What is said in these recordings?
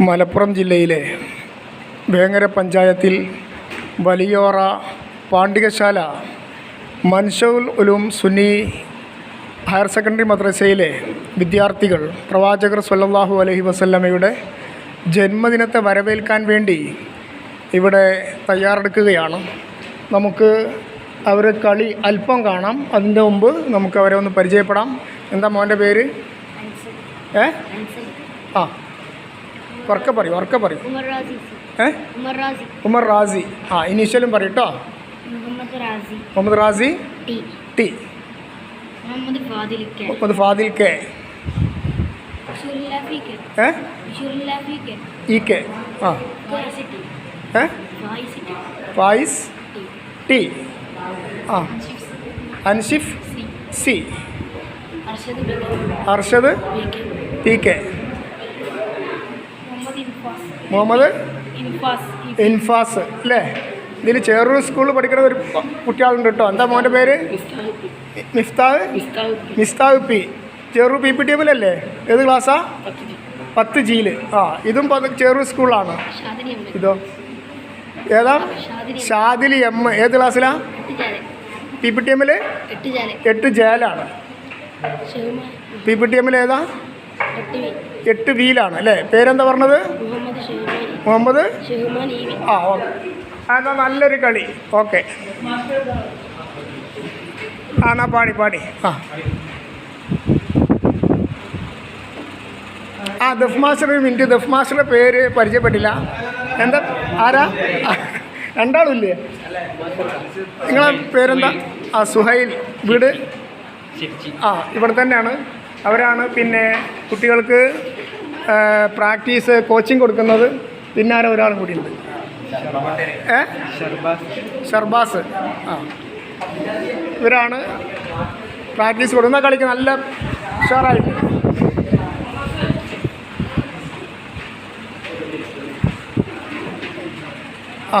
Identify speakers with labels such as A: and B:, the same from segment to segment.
A: മലപ്പുറം ജില്ലയിലെ വേങ്ങര പഞ്ചായത്തിൽ Valiyora Pandikasala Manshaul Uloom Sunni higher secondary മദ്രസയിലെ വിദ്യാർത്ഥികൾ പ്രവാചകർ സല്ലാഹു അലഹി വസല്ലമയുടെ ജന്മദിനത്തെ വരവേൽക്കാൻ വേണ്ടി ഇവിടെ തയ്യാറെടുക്കുകയാണ്. നമുക്ക് അവരെ കളി അല്പം കാണാം. അതിന്റെ മുമ്പ് നമുക്ക് അവരെ ഒന്ന് പരിചയപ്പെടാം. എന്താ മോന്റെ പേര്? ഏ? ആ.
B: ഉറക്കെ പറയും
A: ഉറക്കെ പറയും.
B: ഉമർ റാസി.
A: ഏ?
B: ഉമർ റാസി.
A: ഉമർ റാസി. ആ ഇനീഷ്യലും പറയും കേട്ടോ
B: റാസി.
A: മുഹമ്മദ് റാസി? ടി.
B: മുഹമ്മദ്
A: ഫാദിൽ കെ. ഏ? E K. ആ.
B: ടി.
A: ഏ? ഫായിസ് ടി. ടി. ടി. ആ. Anshif? C. Arshad P K. Muhammad? Infas അല്ലേ? ഇതിൽ ചേറൂർ സ്കൂളിൽ പഠിക്കുന്ന ഒരു കുട്ടികളുണ്ട് കേട്ടോ. എന്താ മോന്റെ പേര്? Miftah മിസ്താവ്? P Cheroor P P T എമ്മിലല്ലേ ഏത് ക്ലാസ്സാ? പത്ത് ജിയിൽ ആ ഇതും ചേറൂർ ചെറു സ്കൂളാണ്.
B: ഇതോ?
A: ഏതാ?
B: ഷാദിലി
A: എം. ഏത് ക്ലാസ്സിലാ? പി പി ടി എമ്മിൽ
B: എട്ട് ജാലെ.
A: എട്ട് ജേലാണ്. പി പി ടി എമ്മിൽ ഏതാ? എട്ട് വീലാണ് അല്ലേ? പേരെന്താ പറഞ്ഞത്? മുഹമ്മദ് ആ ഓക്കെ. എന്നാ നല്ലൊരു കളി. ഓക്കെ. ആ എന്നാ പാടി പാടി. ആ. ആ ദഫ് മാസ്റ്റർ മിന്റ് മിനിറ്റ്. ദഫ് മാസ്റ്ററുടെ പേര് പരിചയപ്പെട്ടില്ല. എന്താ? ആരാ? രണ്ടാളുമില്ലേ നിങ്ങളെ പേരെന്താ? ആ സുഹൈൽ. വീട്? ആ ഇവിടെ തന്നെയാണ്. അവരാണ് പിന്നെ കുട്ടികൾക്ക് പ്രാക്ടീസ് കോച്ചിങ് കൊടുക്കുന്നത്. പിന്നെ ഒരാളും കൂടി ഉണ്ട് ഏ? ഷർബാസ്. ആ. ഇവരാണ് പ്രാക്ടീസ് കൊടുക്കുന്ന കളിക്ക്? നല്ല ഉഷാറായിട്ട് ആ.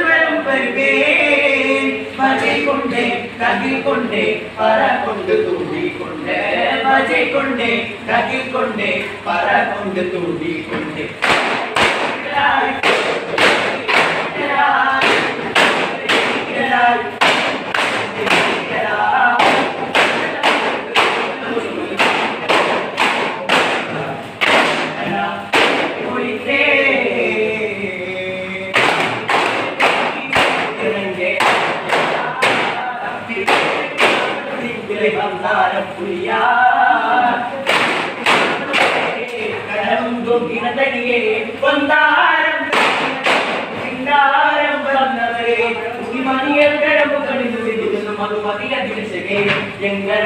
C: திருவரம் பெறுவேன். பஜை கொண்டே கதிர் கொண்டே பர கொண்டு தூண்டி கொண்டே. பஜை கொண்டே கதிர் கொண்டே பர கொண்டு தூண்டி கொண்டே. കകിൽ കൊണ്ടേ പറ കൊണ്ട് തൂടിക്കൊണ്ട് ഭജെ കൊണ്ടേ കകിൽ കൊണ്ടേ പറ കൊണ്ട് തൂടിക്കൊണ്ട് ഞങ്ങൾ